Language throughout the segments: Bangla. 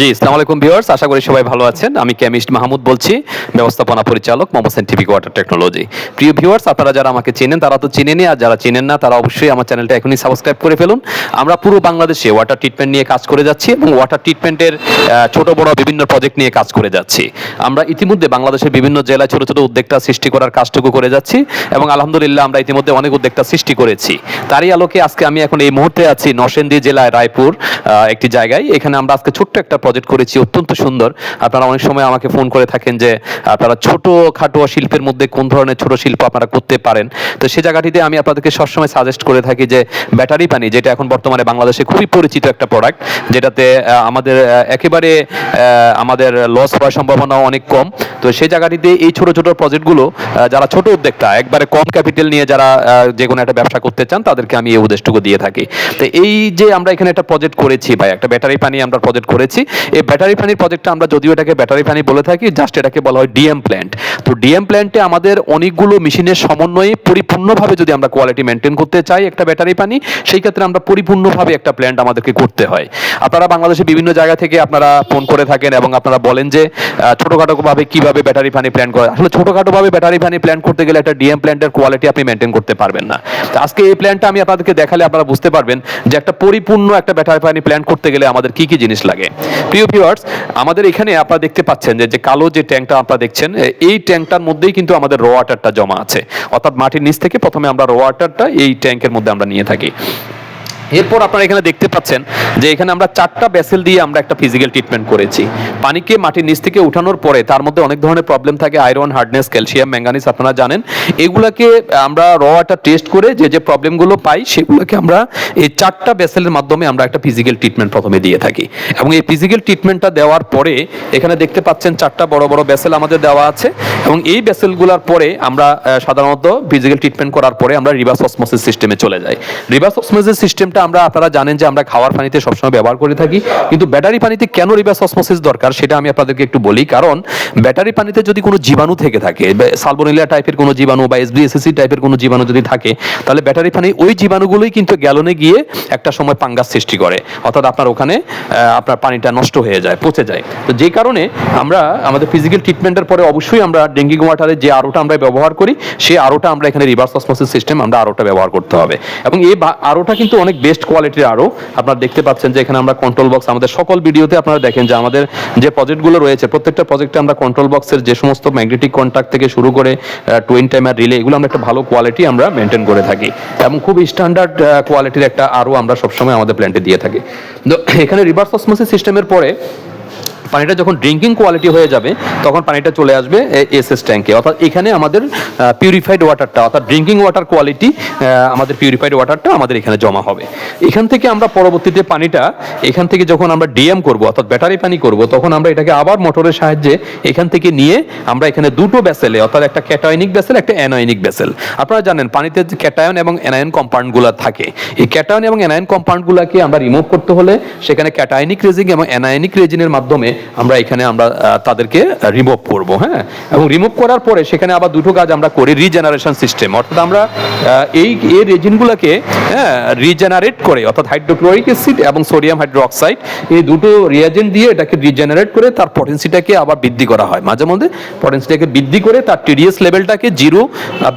জি আসসালামু আলাইকুম ভিউয়ার্স, আশা করি সবাই ভালো আছেন। আমি কেমিস্ট মাহমুদ বলছি, ব্যবস্থাপনা পরিচালক মোমো সাইন্টিফিক ওয়াটার টেকনোলজি। প্রিয় ভিউয়ার্স, আপনারা যারা আমাকে চেনেন, তারা তো চিনেনই আর যারা চেনেন না, তারা অবশ্যই আমার চ্যানেলটা এখনই সাবস্ক্রাইব করে ফেলুন। আমরা পুরো বাংলাদেশে ওয়াটার ট্রিটমেন্ট নিয়ে কাজ করে যাচ্ছি এবং ওয়াটার ট্রিটমেন্টের ছোট বড় বিভিন্ন প্রজেক্ট নিয়ে কাজ করে যাচ্ছি। আমরা ইতিমধ্যে বাংলাদেশের বিভিন্ন জেলায় ছোট ছোট উদ্যোক্তা সৃষ্টি করার কাজটুকু করে যাচ্ছি এবং আলহামদুলিল্লাহ আমরা ইতিমধ্যে অনেক উদ্যোক্তা সৃষ্টি করেছি। তারই আলোকে আজকে আমি এখন এই মুহূর্তে আছি নরসিংদী জেলায় রায়পুর একটি জায়গায়। এখানে আমরা আজকে ছোট্ট একটা প্রজেক্ট করেছি, অত্যন্ত সুন্দর। আপনারা অনেক সময় আমাকে ফোন করে থাকেন যে আপনারা ছোট খাটো শিল্পের মধ্যে কোন ধরনের ছোট শিল্প আপনারা করতে পারেন? তো সে জায়গাটিতে আমি আপনাদেরকে সবসময় সাজেস্ট করে থাকি যে ব্যাটারি পানি যেটা এখন বর্তমানে বাংলাদেশে খুবই পরিচিত একটা প্রোডাক্ট যেটাতে আমাদের একেবারে আমাদের লস হওয়ার সম্ভাবনা অনেক কম। তো সেই জায়গাটিতে এই ছোট ছোট প্রজেক্টগুলো যারা ছোট উদ্যোক্তা, একবারে কম ক্যাপিটাল নিয়ে যারা যে কোনো একটা ব্যবসা করতে চান, তাদেরকে আমি এই উদ্দেশ্যটুকু দিয়ে থাকি। তো এই যে আমরা এখানে একটা প্রজেক্ট করেছি বা একটা ব্যাটারি পানি আমরা প্রজেক্ট করেছি এই ব্যাটারি পানির প্রজেক্টটা আমরা যদিও এটাকে ব্যাটারি পানি বলে থাকি জাস্ট এটাকে বলা হয় ডিএম প্ল্যান্ট তো ডিএম প্ল্যান্টে আমাদের অনেকগুলো মেশিনের সমন্বয়ে পরিপূর্ণভাবে যদি আমরা কোয়ালিটি মেনটেন করতে চাই একটা ব্যাটারি পানি সেই ক্ষেত্রে আমরা পরিপূর্ণভাবে একটা প্ল্যান্ট আমাদেরকে করতে হয়। আপনারা বাংলাদেশে বিভিন্ন জায়গা থেকে আপনারা ফোন করে থাকেন এবং আপনারা বলেন যে আহ, ছোটখাটো ভাবে কীভাবে ব্যাটারি পানি প্ল্যান করে আসলে ছোটোখাটোভাবে ব্যাটারি পানি প্ল্যান করতে গেলে একটা ডিএম প্ল্যান্টের কোয়ালিটি আপনি মেনটেন করতে পারবেন না। আজকে এই প্ল্যানটা আমি আপনাদেরকে দেখালে আপনারা বুঝতে পারবেন যে একটা পরিপূর্ণ একটা ব্যাটারি পানি প্ল্যান করতে গেলে আমাদের কি কি জিনিস লাগে। প্রিয় ভিউয়ার্স আমাদের এখানে আপনারা দেখতে পাচ্ছেন যে যে কালো যে ট্যাঙ্কটা আপনারা দেখছেন এই ট্যাঙ্কটার মধ্যেই কিন্তু আমাদের র ওয়াটারটা জমা আছে। অর্থাৎ মাটির নিচ থেকে প্রথমে আমরা র ওয়াটারটা এই ট্যাঙ্কের মধ্যে আমরা নিয়ে থাকি। এরপর আপনারা এখানে দেখতে পাচ্ছেন যে এখানে আমরা চারটা ব্যাসেল দিয়ে আমরা একটা ফিজিক্যাল ট্রিটমেন্ট করেছি। পানিকে মাটির নিচ থেকে উঠানোর পরে তার মধ্যে অনেক ধরনের প্রবলেম থাকে আয়রন হার্ডনেস ক্যালসিয়াম ম্যাঙ্গানিজ আপনারা জানেন। এগুলাকে আমরা র ওয়াটার টেস্ট করে যে যে প্রবলেমগুলো পাই, সেগুলোকে আমরা এই চারটা ব্যাসেলের মাধ্যমে আমরা একটা ফিজিক্যাল ট্রিটমেন্ট প্রথমে দিয়ে থাকি। এবং এই ফিজিক্যাল ট্রিটমেন্টটা দেওয়ার পরে এখানে দেখতে পাচ্ছেন চারটা বড় বড় ব্যাসেল আমাদের দেওয়া আছে। এবং এই ব্যাসেলগুলোর পরে আমরা সাধারণত ফিজিক্যাল ট্রিটমেন্ট করার পরে আমরা রিভার্স অসমোসিস সিস্টেমে চলে যাই। রিভার্স অসমোসিস সিস্টেমটা আমরা, আপনারা জানেন যে আমরা খাওয়ার পানিতে সবসময় ব্যবহার করে থাকি। কিন্তু ব্যাটারি পানিতে কেন রিভার্স অসমোসিস দরকার সেটা আমি আপনাদেরকে একটু বলি। কারণ ব্যাটারি পানিতে যদি কোনো জীবাণু থেকে থাকে সালবোনিলা টাইপের কোনো জীবাণু বা এসবিএসএসি টাইপের কোনো জীবাণু যদি থাকে, তাহলে ব্যাটারি পানি ওই জীবাণুগুলোই কিন্তু গ্যালনে গিয়ে একটা সময় পাঙ্গাস সৃষ্টি করে। অর্থাৎ আপনার ওখানে আপনার পানিটা নষ্ট হয়ে যায়, পচে যায়। তো যে কারণে আমরা আমাদের ফিজিক্যাল ট্রিটমেন্টের পরে অবশ্যই আমরা ডেঙ্গি ওয়াটারে যে আরোটা আমরা ব্যবহার করি, সেই আরোটা আমরা এখানে রিভার্স অসমোসিস সিস্টেম আমরা আরোটা ব্যবহার করতে হবে। এবং এই আরোটা কিন্তু অনেক বেস্ট কোয়ালিটির আরও আপনারা দেখতে পাচ্ছেন যে এখানে আমরা কন্ট্রোল বক্স আমাদের সকল ভিডিওতে আপনারা দেখেন যে আমাদের যে প্রজেক্টগুলো রয়েছে, প্রত্যেকটা প্রজেক্টে আমরা কন্ট্রোল বক্সের যে সমস্ত ম্যাগনেটিক কন্ট্যাক্ট থেকে শুরু করে টুইন টাইমার রিলে এগুলো আমরা একটা ভালো কোয়ালিটি আমরা মেনটেন করে থাকি। এবং খুব স্ট্যান্ডার্ড কোয়ালিটির একটা আরও আমরা সবসময় আমাদের প্ল্যান্টে দিয়ে থাকি। তো এখানে রিভার্স অসমোসিস সিস্টেমের পরে পানিটা যখন ড্রিঙ্কিং কোয়ালিটি হয়ে যাবে, তখন পানিটা চলে আসবে এসএস ট্যাঙ্কে অর্থাৎ এখানে আমাদের পিউরিফাইড ওয়াটারটা অর্থাৎ ড্রিঙ্কিং ওয়াটার কোয়ালিটি আমাদের পিউরিফাইড ওয়াটারটা আমাদের এখানে জমা হবে। এখান থেকে আমরা পরবর্তীতে পানিটা, এখান থেকে যখন আমরা ডিএম করব, অর্থাৎ ব্যাটারি পানি করব, তখন আমরা এটাকে আবার মোটরের সাহায্যে এখান থেকে নিয়ে আমরা এখানে দুটো ব্যাসেলে অর্থাৎ একটা ক্যাটায়নিক ব্যাসেল একটা অ্যানায়নিক ব্যাসেল আপনারা জানেন, পানিতে ক্যাটায়ন এবং অ্যানায়ন কম্পাউন্ডগুলো থাকে, এই ক্যাটায়ন এবং অ্যানায়ন কম্পাউন্ডগুলোকে আমরা রিমুভ করতে হলে সেখানে ক্যাটায়নিক রেজিং এবং অ্যানায়নিক রেজিনের মাধ্যমে আমরা এখানে আমরা তাদেরকে রিমুভ করব হ্যাঁ? এবং রিমুভ করার পরে সেখানে আবার দুটো কাজ আমরা করি রিজেনারেশন সিস্টেম অর্থাৎ আমরা এই এই রেজিনগুলোকে হ্যাঁ রিজেনারেট করে, অর্থাৎ হাইড্রোক্লোরিক অ্যাসিড এবং সোডিয়াম হাইড্রোক্সাইড এই দুটো রিয়াজেন্ট দিয়ে এটাকে রিজেনারেট করে তার পটেন্সিটাকে আবার বৃদ্ধি করা হয়। মাঝে মধ্যে পটেন্সিটাকে বৃদ্ধি করে তার টিডিএস লেভেলটাকে জিরো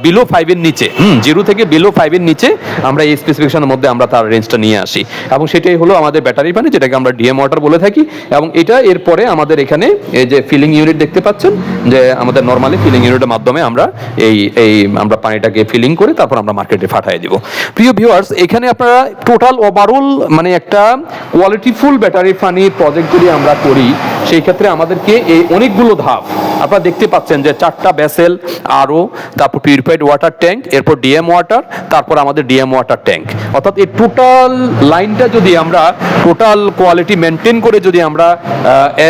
বিলো ফাইভের নিচে, হুম জিরো থেকে বিলো ফাইভের নিচে আমরা এই স্পেসিফিকেশনের মধ্যে আমরা তার রেঞ্জটা নিয়ে আসি। এবং সেটাই হলো আমাদের ব্যাটারি পানি, যেটাকে আমরা ডিএম ওয়াটার বলে থাকি। এবং এটা এরপরে আমাদের এখানে এই যে ফিলিং ইউনিট দেখতে পাচ্ছেন, যে আমাদের নর্মালি ফিলিং ইউনিটের মাধ্যমে আমরা এই এই আমরা পানিটাকে ফিলিং করে তারপর আমরা মার্কেটে ফাটাই দিব। প্রিয় ভিউয়ার্স এখানে আপনারা টোটাল ওভারঅল মানে একটা কোয়ালিটিফুল ব্যাটারি ফানি প্রজেক্ট যদি আমরা করি, সেই ক্ষেত্রে আমাদেরকে এই অনেকগুলো ধাপ আপনারা দেখতে পাচ্ছেন যে চারটা ব্যাসেল আরও, তারপর পিউরিফাইড ওয়াটার ট্যাঙ্ক এরপর ডিএম ওয়াটার তারপর আমাদের ডিএম ওয়াটার ট্যাঙ্ক অর্থাৎ এই টোটাল লাইনটা যদি আমরা টোটাল কোয়ালিটি মেনটেন করে যদি আমরা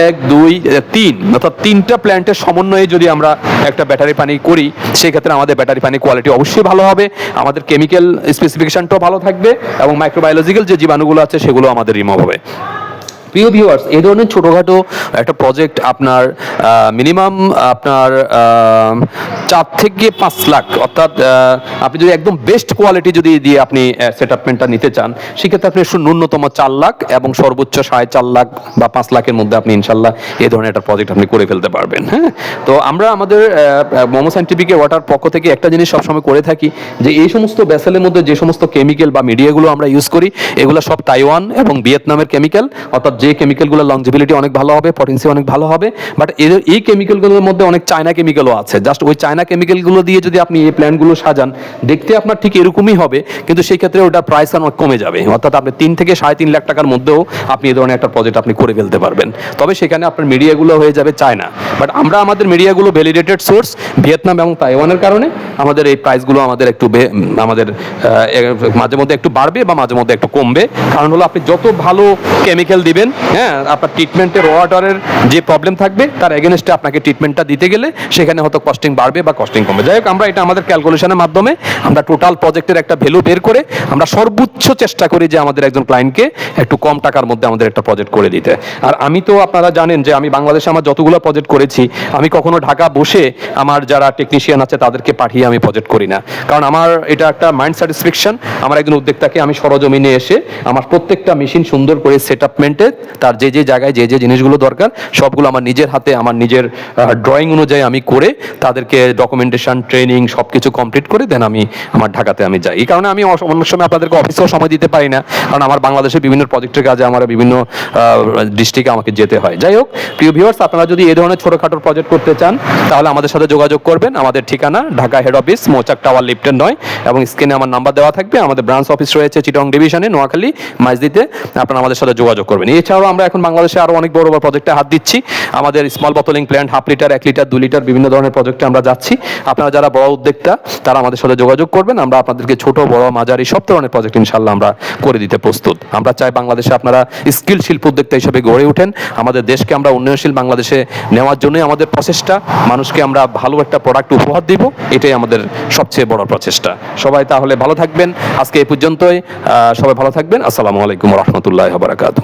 এক, দুই তিন, অর্থাৎ তিনটা প্ল্যান্টের সমন্বয়ে যদি আমরা একটা ব্যাটারি পানি করি, সেক্ষেত্রে আমাদের ব্যাটারি পানি কোয়ালিটি অবশ্যই ভালো হবে। আমাদের কেমিক্যাল স্পেসিফিকেশনটাও ভালো থাকবে এবং মাইক্রোবায়োলজিক্যাল যে জীবাণুগুলো আছে, সেগুলো আমাদের রিমুভ হবে। প্রিয় ভিউয়ার্স এই ধরনের ছোটোখাটো একটা প্রজেক্ট আপনার মিনিমাম আপনার চার থেকে পাঁচ লাখ, অর্থাৎ আপনি যদি একদম বেস্ট কোয়ালিটি যদি দিয়ে আপনি সেট আপমেন্টটা নিতে চান, সেক্ষেত্রে আপনি শু- ন্যূনতম চার লাখ এবং সর্বোচ্চ সাড়ে চার লাখ বা পাঁচ লাখের মধ্যে আপনি ইনশাল্লাহ এই ধরনের একটা প্রজেক্ট আপনি করে ফেলতে পারবেন হ্যাঁ? তো আমরা আমাদের মোমো সাইন্টিফিকে ওয়াটার পক্ষ থেকে একটা জিনিস সবসময় করে থাকি, যে এই সমস্ত ভেসেলের মধ্যে যে সমস্ত কেমিক্যাল বা মিডিয়াগুলো আমরা ইউজ করি, এগুলো সব তাইওয়ান এবং ভিয়েতনামের কেমিক্যাল অর্থাৎ যে কেমিক্যালগুলো লংজিবিলিটি অনেক ভালো হবে পটেন্সি অনেক ভালো হবে বাট এদের, এই কেমিক্যালগুলোর মধ্যে অনেক চায়না কেমিক্যালও আছে। জাস্ট ওই চায়না কেমিক্যালগুলো দিয়ে যদি আপনি এই প্ল্যান্টগুলো সাজান, দেখতে আপনার ঠিক এরকমই হবে, কিন্তু সেই ক্ষেত্রে ওটার প্রাইস অনেক কমে যাবে। অর্থাৎ আপনি তিন থেকে সাড়ে তিন লাখ টাকার মধ্যেও আপনি এই ধরনের একটা প্রজেক্ট আপনি করে ফেলতে পারবেন। তবে সেখানে আপনার মিডিয়াগুলো হয়ে যাবে চায়না বাট আমরা আমাদের মিডিয়াগুলো ভ্যালিডেটেড সোর্স ভিয়েতনাম এবং তাইওয়ানের কারণে আমাদের এই প্রাইসগুলো আমাদের একটু আমাদের মাঝে মধ্যে একটু বাড়বে বা মাঝে মধ্যে একটু কমবে। কারণ হলো আপনি যত ভালো কেমিক্যাল দিবেন হ্যাঁ আপনার ট্রিটমেন্টের ওয়াটারের যে প্রবলেম থাকবে, তার এগেনস্টে আপনাকে ট্রিটমেন্টটা দিতে গেলে সেখানে হয়তো কস্টিং বাড়বে বা কস্টিং কমবে। যাই হোক, আমরা এটা আমাদের ক্যালকুলেশনের মাধ্যমে আমরা টোটাল প্রজেক্টের একটা ভ্যালু বের করে আমরা সর্বোচ্চ চেষ্টা করি যে আমাদের একজন ক্লায়েন্টকে একটু কম টাকার মধ্যে আমাদের একটা প্রজেক্ট করে দিতে। আর আমি তো আপনারা জানেন যে আমি বাংলাদেশে আমার যতগুলো প্রজেক্ট করেছি, আমি কখনো ঢাকা বসে আমার যারা টেকনিশিয়ান আছে তাদেরকে পাঠিয়ে আমি প্রজেক্ট করি না। কারণ আমার এটা একটা মাইন্ড স্যাটিসফ্যাকশন আমার একজন উদ্যোক্তাকে আমি সরজমিনে এসে আমার প্রত্যেকটা মেশিন সুন্দর করে সেট আপমেন্টে তার যে যে জায়গায় যে যে জিনিসগুলো দরকার, সবগুলো আমার নিজের হাতে, আমার নিজের ড্রয়িং অনুযায়ী আমি করে তাদেরকে ডকুমেন্টেশন ট্রেনিং সব কিছু কমপ্লিট করে দেন আমি আমার ঢাকাতে আমি যাই। এই কারণে আমি অনেক সময় আপনাদেরকে অফিসেও সময় দিতে পারি না। কারণ আমার বাংলাদেশের বিভিন্ন প্রজেক্টের কাজে আমার বিভিন্ন ডিস্ট্রিক্টে আমাকে যেতে হয়। যাই হোক, প্রিয় ভিউয়ার্স আপনারা যদি এই ধরনের ছোটোখাটো প্রজেক্ট করতে চান, তাহলে আমাদের সাথে যোগাযোগ করবেন। আমাদের ঠিকানা Dhaka head office Mouchak tower লিফটেন নয়। এবং স্ক্রিনে আমার নাম্বার দেওয়া থাকবে। আমাদের ব্রাঞ্চ অফিস রয়েছে চিটং ডিভিশনে নোয়াখালী, মাইজদিতে। আপনারা আমাদের সাথে যোগাযোগ করবেন। এছাড়াও আমরা এখন বাংলাদেশে আরও অনেক বড় বড় প্রজেক্টে হাত দিচ্ছি। আমাদের small bottling plant half litre এক লিটার দু লিটার বিভিন্ন ধরনের প্রজেক্টে আমরা যাচ্ছি। আপনারা যারা বড় উদ্যোক্তা, তারা আমাদের সাথে যোগাযোগ করবেন। আমরা আপনাদেরকে ছোট, বড়, মাঝারি সব ধরনের প্রজেক্ট ইনশাল্লাহ আমরা করে দিতে প্রস্তুত। আমরা চাই বাংলাদেশে আপনারা স্কিল শিল্প উদ্যোক্তা হিসেবে গড়ে ওঠেন আমাদের দেশকে আমরা উন্নয়নশীল বাংলাদেশে নেওয়ার জন্যই আমাদের প্রচেষ্টা। মানুষকে আমরা ভালো একটা প্রোডাক্ট উপহার দিব। এটাই আমাদের সবচেয়ে বড় প্রচেষ্টা। সবাই তাহলে ভালো থাকবেন। আজকে এই পর্যন্তই। সবাই ভালো থাকবেন। আসসালামু আলাইকুম রহমতুল্লাহ বারাকাতু